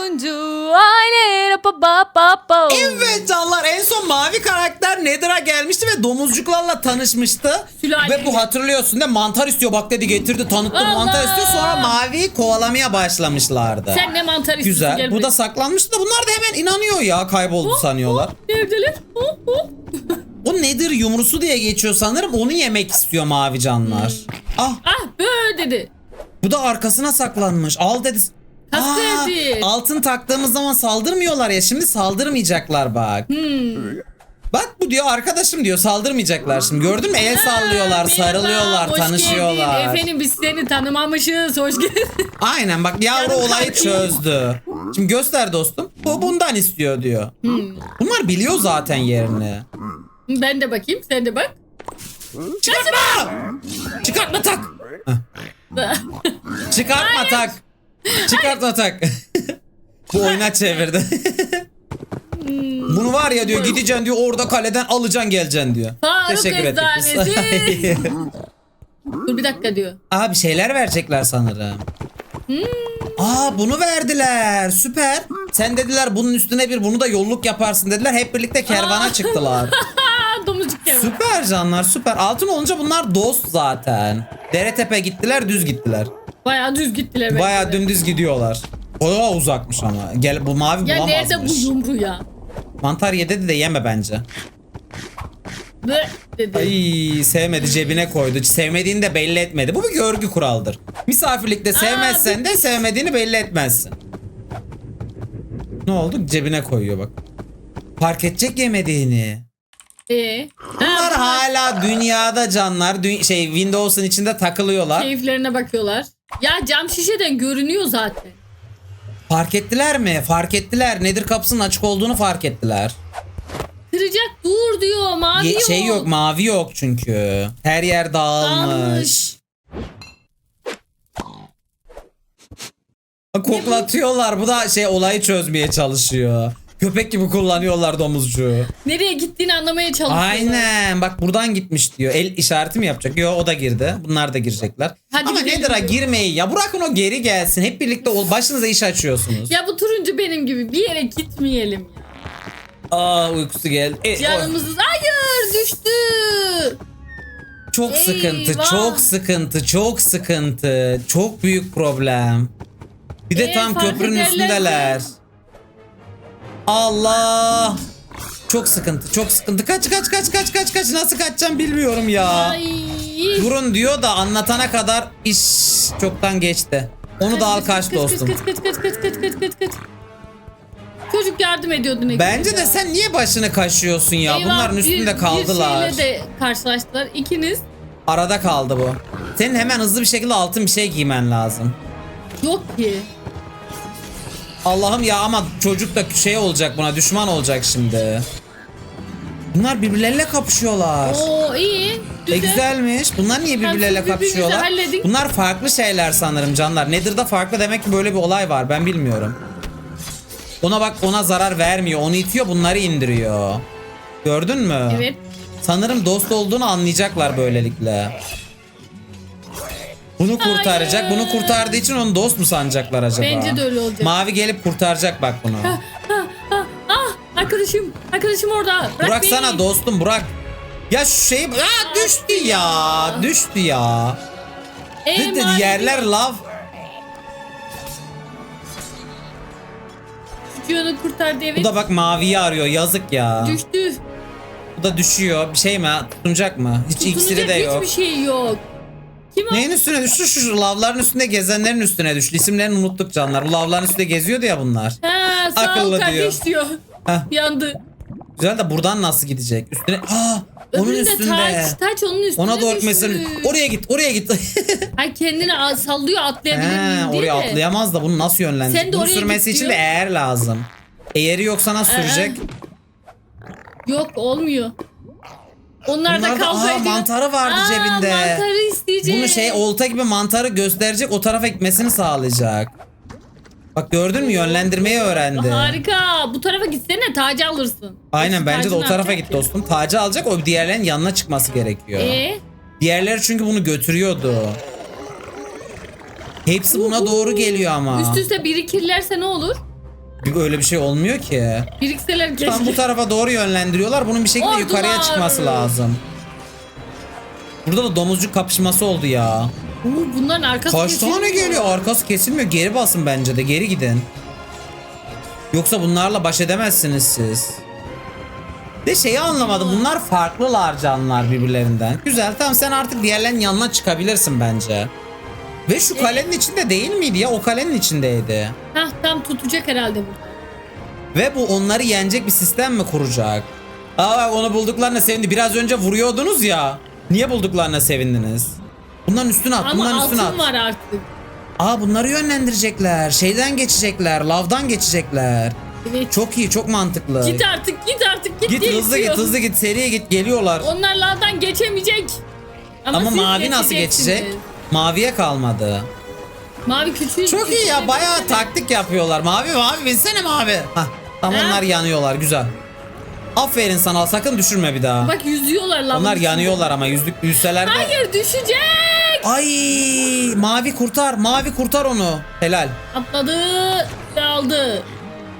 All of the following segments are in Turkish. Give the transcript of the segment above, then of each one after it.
oyuncu aile. Evet canlar en son mavi karakter Nether'a gelmişti ve domuzcuklarla tanışmıştı. Sülale. Ve bu hatırlıyorsun da mantar istiyor bak dedi getirdi tanıttı Allah! mantar istiyor sonra maviyi kovalamaya başlamışlardı. Sen ne mantar istiyorsun Güzel. gel Bu da saklanmıştı da bunlar da hemen inanıyor ya kayboldu Hop, sanıyorlar. hop, Neredeler? Hop hop. O nedir yumrusu diye geçiyor sanırım onu yemek istiyor mavi canlar. Ah Ah böyle dedi. bu da arkasına saklanmış. Al dedi. Aa, altın taktığımız zaman saldırmıyorlar ya şimdi saldırmayacaklar bak. Hmm. Bak bu diyor arkadaşım diyor saldırmayacaklar şimdi gördün mü el sallıyorlar Merhaba, sarılıyorlar hoş tanışıyorlar. Geldin. Efendim biz seni tanımamışız. Hoş geldin. Aynen bak yavru olayı çözdü. Şimdi göster dostum bu bundan istiyor diyor. Hmm. Bunlar biliyor zaten yerini. ben de bakayım sen de bak. Çıkartma! Çıkartma tak! Çıkartma tak! Çıkartma tak! Bu oyuna çevirdi. Bunu var ya diyor gideceksin diyor orada kaleden alacaksın geleceksin diyor. Faruk Teşekkür ettik biz. Eczanesi. Dur bir dakika diyor. Aa bir şeyler verecekler sanırım. Aa bunu verdiler. Süper. Sen dediler bunun üstüne bir bunu da yolluk yaparsın dediler. Hep birlikte kervana çıktılar. Aa domuzcuk geldi. süper canlar süper. Altın olunca bunlar dost zaten. Dere tepe gittiler düz gittiler. Bayağı düz gittiler. bence Baya dümdüz gidiyorlar. O uzakmış ama. Gel bu mavi Ya bulamazmış. nerede bu yumru ya? Mantar yedi de yeme bence. Be dedi. Ay sevmedi cebine koydu. Sevmediğini de belli etmedi. Bu bir görgü kuraldır. Misafirlikte sevmezsen de sevmediğini belli etmezsin. Ne oldu? Cebine koyuyor bak. Fark edecek yemediğini. Ee, Bunlar hala dünyada canlar. dü- şey Windows'un içinde takılıyorlar. keyiflerine bakıyorlar. Ya cam şişeden görünüyor zaten. Fark ettiler mi? Fark ettiler. Nedir kapısının açık olduğunu fark ettiler. Kıracak dur diyor mavi Ye- yok. şey yok, mavi yok çünkü. Her yer dağılmış. Dağılmış. Koklatıyorlar. Bu da şey olayı çözmeye çalışıyor. Köpek gibi kullanıyorlar domuzcuğu. Nereye gittiğini anlamaya çalışıyorlar. Aynen. Bak buradan gitmiş diyor. El işareti mi yapacak? Yo o da girdi. Bunlar da girecekler. Hadi Ama gidelim diyor. girmeyi ya. Bırakın o geri gelsin. Hep birlikte ol. Başınıza iş açıyorsunuz. Ya bu turuncu benim gibi bir yere gitmeyelim ya. Aa uykusu geldi. E, o- Canımız hayır düştü. çok Eyvah. sıkıntı. Çok sıkıntı. Çok sıkıntı. Çok büyük problem. Bir de Ee, tam fark köprünün ederlerse? üstündeler. Allah. Çok sıkıntı. Çok sıkıntı. Kaç kaç kaç kaç kaç kaç. Nasıl kaçacağım bilmiyorum ya. Ay. Durun diyor da anlatana kadar iş çoktan geçti. Onu da al kaç dostum. Kaç kaç kaç kaç kaç kaç kaç kaç. Çocuk yardım ediyordu ne Bence de sen niye başını kaşıyorsun ya? Eyvah, Bunların üstünde bir, kaldılar. Bir şeyle de karşılaştılar. İkiniz Arada kaldı bu. Senin hemen hızlı bir şekilde altın bir şey giymen lazım. yok ki. Allah'ım ya ama çocuk da şey olacak buna düşman olacak şimdi. Bunlar birbirleriyle kapışıyorlar. Oo iyi. E Güzel. güzelmiş. Bunlar niye birbirleriyle kapışıyorlar? Bunlar farklı şeyler sanırım canlar. Nether'da farklı demek ki böyle bir olay var. Ben bilmiyorum. Ona bak ona zarar vermiyor. Onu itiyor bunları indiriyor. Gördün mü? Evet. Sanırım dost olduğunu anlayacaklar böylelikle. Bunu kurtaracak. Hayır. Bunu kurtardığı için onu dost mu sanacaklar acaba? Bence de öyle olacak. Mavi gelip kurtaracak bak bunu. Ah, ah, ah, arkadaşım. Arkadaşım orada. Bırak Bıraksana beni. dostum bırak. Ya şu şey Aa, düştü ya. Düştü ya. Ey Ne dedi yerler lav. Çocuğunu kurtardı evet. Bu da bak maviyi arıyor yazık ya. Düştü. Bu da düşüyor. Bir şey mi? Tutunacak mı? Hiç iksiri de Tutunacak yok. Hiçbir şey yok. Kim? Neyin üstüne düştü? Şu, şu lavların üstünde gezenlerin üstüne düştü. İsimlerini unuttuk canlar. Bu lavların üstünde geziyordu ya bunlar. Ha, sağ Akıllı ol kardeş diyor. Heh. Yandı. Güzel de buradan nasıl gidecek? Üstüne... Aa, onun üstünde. taç, taç onun üstünde Ona doğru düştü. mesela oraya git, oraya git. Ay kendini a- sallıyor atlayabilir He, miyim diye oraya atlayamaz da bunu nasıl yönlendirecek? Sen de Bunu oraya sürmesi git için de diyor. eğer lazım. Eğeri yoksa nasıl Ee, sürecek? Yok olmuyor. Onlar da Bunlarda kavga aa, ediyor. mantarı vardı Aa, cebinde. mantarı isteyecek. Bunu şey olta gibi mantarı gösterecek o tarafa gitmesini sağlayacak. Bak gördün mü yönlendirmeyi öğrendi. Harika. Bu tarafa gitsene tacı alırsın. Aynen Yoksa bence de o tarafa yapacak git ki? dostum. Tacı alacak o diğerlerin yanına çıkması gerekiyor. Ee, Diğerleri çünkü bunu götürüyordu. Hepsi buna doğru geliyor ama. üst üste birikirlerse ne olur? Bir- Öyle bir şey olmuyor ki. Birikseler keşke. Tam bu tarafa doğru yönlendiriyorlar. Bunun bir şekilde Ordular. yukarıya çıkması lazım. Burada da domuzcuk kapışması oldu ya. Oo, bunların arkası Kaç tane geliyor? Arkası kesilmiyor. Geri basın bence de. Geri gidin. Yoksa bunlarla baş edemezsiniz siz. De şeyi anlamadım. Bunlar farklılar canlılar birbirlerinden. Güzel tamam sen artık diğerlerinin yanına çıkabilirsin bence. Ve şu kalenin içinde değil miydi ya? O kalenin içindeydi. Hah tam tutacak herhalde bu. Ve bu onları yenecek bir sistem mi kuracak? Aa bak onu bulduklarına sevindi. Biraz önce vuruyordunuz ya. Niye bulduklarına sevindiniz? Bunların üstüne at, Ama bunların üstüne altın at. var artık. Aa bunları yönlendirecekler. Şeyden geçecekler, lavdan geçecekler. Evet. Çok iyi, çok mantıklı. Git artık git artık git. Git diye hızlı istiyor. git, hızlı git, seriye git. Geliyorlar. Onlar lavdan geçemeyecek. Ama, Ama siz mavi nasıl geçeceksiniz. Maviye kalmadı. Mavi küçüğü. Çok iyi ya, bayağı taktik yapıyorlar. Mavi mavi binsene mavi. Hah, tam Ha? onlar yanıyorlar, güzel. Aferin sana, sakın düşürme bir daha. Bak yüzüyorlar lavın Onlar yanıyorlar ama yüzlük yüzseler de. Hayır düşecek. Ay mavi kurtar mavi kurtar onu. Helal. Atladı ve aldı.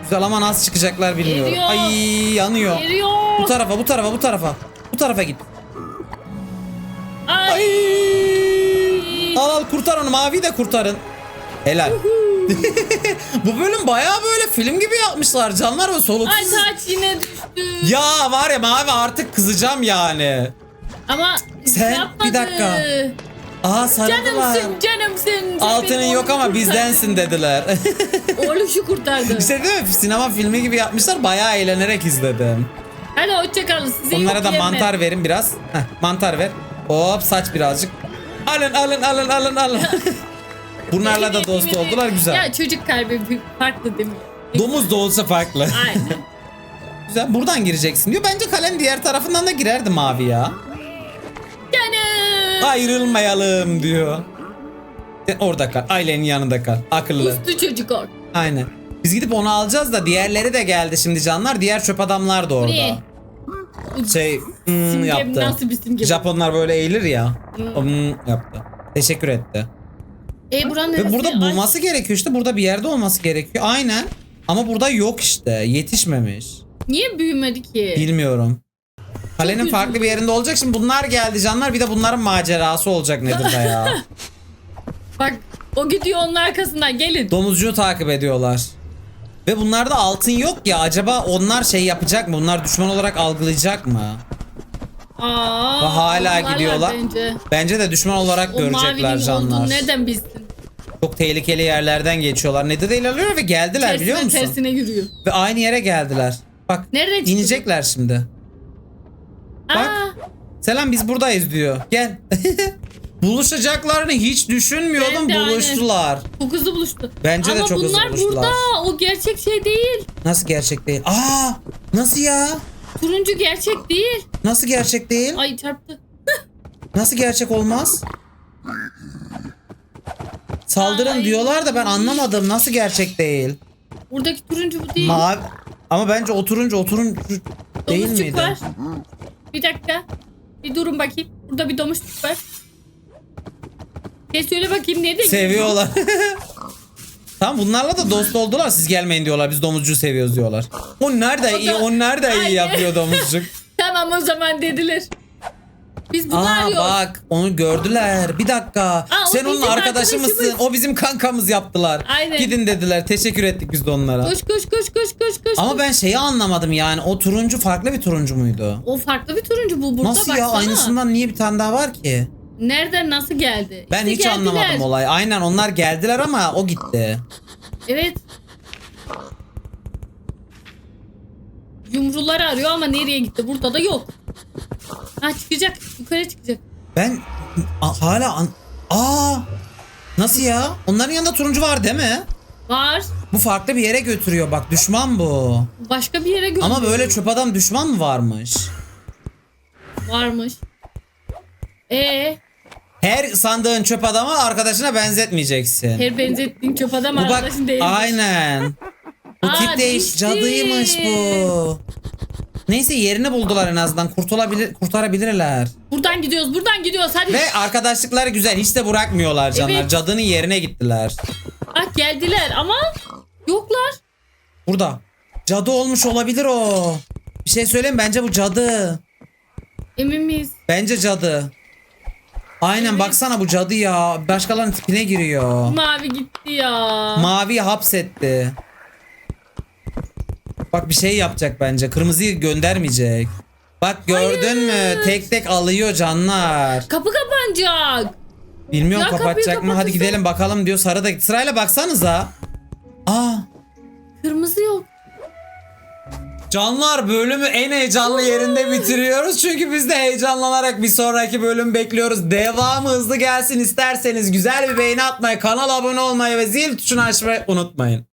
Güzel ama nasıl çıkacaklar bilmiyorum. Geliyor. Ay yanıyor. Geliyor. Bu tarafa bu tarafa bu tarafa. Bu tarafa git. Ay. Ay. Al al kurtar onu maviyi de kurtarın. Helal. bu bölüm bayağı böyle film gibi yapmışlar canlar ve Ay soluksuz. taç yine düştü. Ya var ya mavi artık kızacağım yani. Ama Sen, yapmadı. bir dakika. Aa sarıldılar. Canımsın canımsın. Altının benim yok ama bizdensin dediler. kurtardın. Oğlum şu kurtardı. işte değil mi? Sinema filmi gibi yapmışlar. Bayağı eğlenerek izledim. Hadi hoşçakalın. Size Onlara da mantar verin biraz. Heh, mantar ver. Hop saç birazcık. Alın alın alın alın alın. Bunlarla da dost oldular güzel. Ya çocuk kalbi farklı değil mi? Domuz da olsa farklı. Aynen. güzel. Buradan gireceksin diyor. Bence kalenin diğer tarafından da girerdi mavi ya. Canım. Ayrılmayalım diyor. Sen orada kal. Ailenin yanında kal. Akıllı. Uslu çocuk o. Aynen. Biz gidip onu alacağız da diğerleri de geldi şimdi canlar. Diğer çöp adamlar da orada. Ne? Şey hmm, Simge yaptı. nasıl bir simge? Japonlar böyle eğilir ya. Hmm yaptı. Teşekkür etti. E buranın Ve neresi? burada bulması gerekiyor işte. Burada bir yerde olması gerekiyor. Aynen. Ama burada yok işte. Yetişmemiş. Niye büyümedi ki? Bilmiyorum. Kalenin üzüldüm. farklı bir yerinde olacak. Şimdi bunlar geldi canlar. Bir de bunların macerası olacak nedir ya. Bak o gidiyor onun arkasından gelin. Domuzcuğu takip ediyorlar. Ve bunlarda altın yok ya. Acaba onlar şey yapacak mı? Bunlar düşman olarak algılayacak mı? Aa, Ve hala bunlarlar gidiyorlar. Bence. Bence de düşman olarak O görecekler mavinin canlar. olduğunu nereden bilsin? Çok tehlikeli yerlerden geçiyorlar. Nedir ilerliyor ve geldiler Tersine biliyor musun? tersine yürüyor. Ve aynı yere geldiler. Bak Nereden çıktı? inecekler şimdi. Bak. Aa, Selam biz buradayız diyor. Gel. Buluşacaklarını hiç düşünmüyordum. Ben de Buluştular. çok hızlı buluştu. Bence de Ama çok hızlı bunlar buluştular. burada. O gerçek şey değil. Nasıl gerçek değil? Aa! Nasıl ya? Turuncu gerçek değil. Nasıl gerçek değil? Ay çarptı. Nasıl gerçek olmaz? Saldırın Ay. diyorlar da ben anlamadım. Nasıl gerçek değil? Buradaki turuncu bu değil. Mavi ama bence oturunca oturuncu değil Domuzcuk miydi? var. Bir dakika. Bir durun bakayım. Burada bir domuzcuk var. Şey söyle bakayım nerede? Seviyorlar. tamam bunlarla da dost oldular. Siz gelmeyin diyorlar. Biz domuzcuğu seviyoruz diyorlar. O nerede O iyi, da- o nerede iyi yapıyor domuzcuk. Tamam o zaman dediler. Biz bunu Aa arıyoruz. bak onu gördüler. Bir dakika. o Sen onun bizim arkadaşı mısın? O bizim kankamız yaptılar. Aynen. Gidin dediler. Teşekkür ettik biz de onlara. Koş koş koş koş koş koş. Ama koş. ben şeyi anlamadım yani. O turuncu farklı bir turuncu muydu? O farklı bir turuncu bu burada nasıl ya? baksana. Aynısından niye bir tane daha var ki? Nereden nasıl geldi? Ben İşte hiç geldiler. anlamadım olayı. Aynen onlar geldiler ama o gitti. Evet. Yumruları arıyor ama nereye gitti? Burada da yok. Ha çıkacak. Yukarı çıkacak. Ben a- hala an- Aa! Nasıl ya? Onların yanında turuncu var değil mi? Var. Bu farklı bir yere götürüyor bak düşman bu. Başka bir yere götürüyor. Ama böyle çöp adam düşman mı varmış? Varmış. Ee, Her sandığın çöp adamı arkadaşına benzetmeyeceksin. her benzettiğin çöp adam bu bak arkadaşın değil. aynen. Bu Aa, tip değiş değişti. cadıymış bu. Neyse yerini buldular en azından. Kurtulabilir kurtarabilirler. Buradan gidiyoruz, buradan gidiyoruz. Hadi. Ve arkadaşlıkları güzel. Hiç de bırakmıyorlar canlar. Evet. Cadının yerine gittiler. Ah geldiler ama yoklar. Burada. Cadı olmuş olabilir o. Bir şey söyleyeyim bence bu cadı. Emin miyiz? Bence cadı. Aynen Evet. baksana bu cadı ya. Başkalarının tipine giriyor. Mavi gitti ya. Maviyi hapsetti. Bak bir şey yapacak bence. Kırmızıyı göndermeyecek. Bak gördün mü? Hayır. Tek tek alıyor canlar. Kapı kapanacak. Bilmiyorum Ya kapıyı kapatacak mı? Hadi kapatırsa- gidelim bakalım diyor. Sarı da sırayla baksanıza. Aa Kırmızı yok. Canlar bölümü en heyecanlı yerinde bitiriyoruz. Çünkü biz de heyecanlanarak bir sonraki bölüm bekliyoruz. Devamı hızlı gelsin isterseniz güzel bir beğeni atmayı, kanala abone olmayı ve zil tuşunu açmayı unutmayın.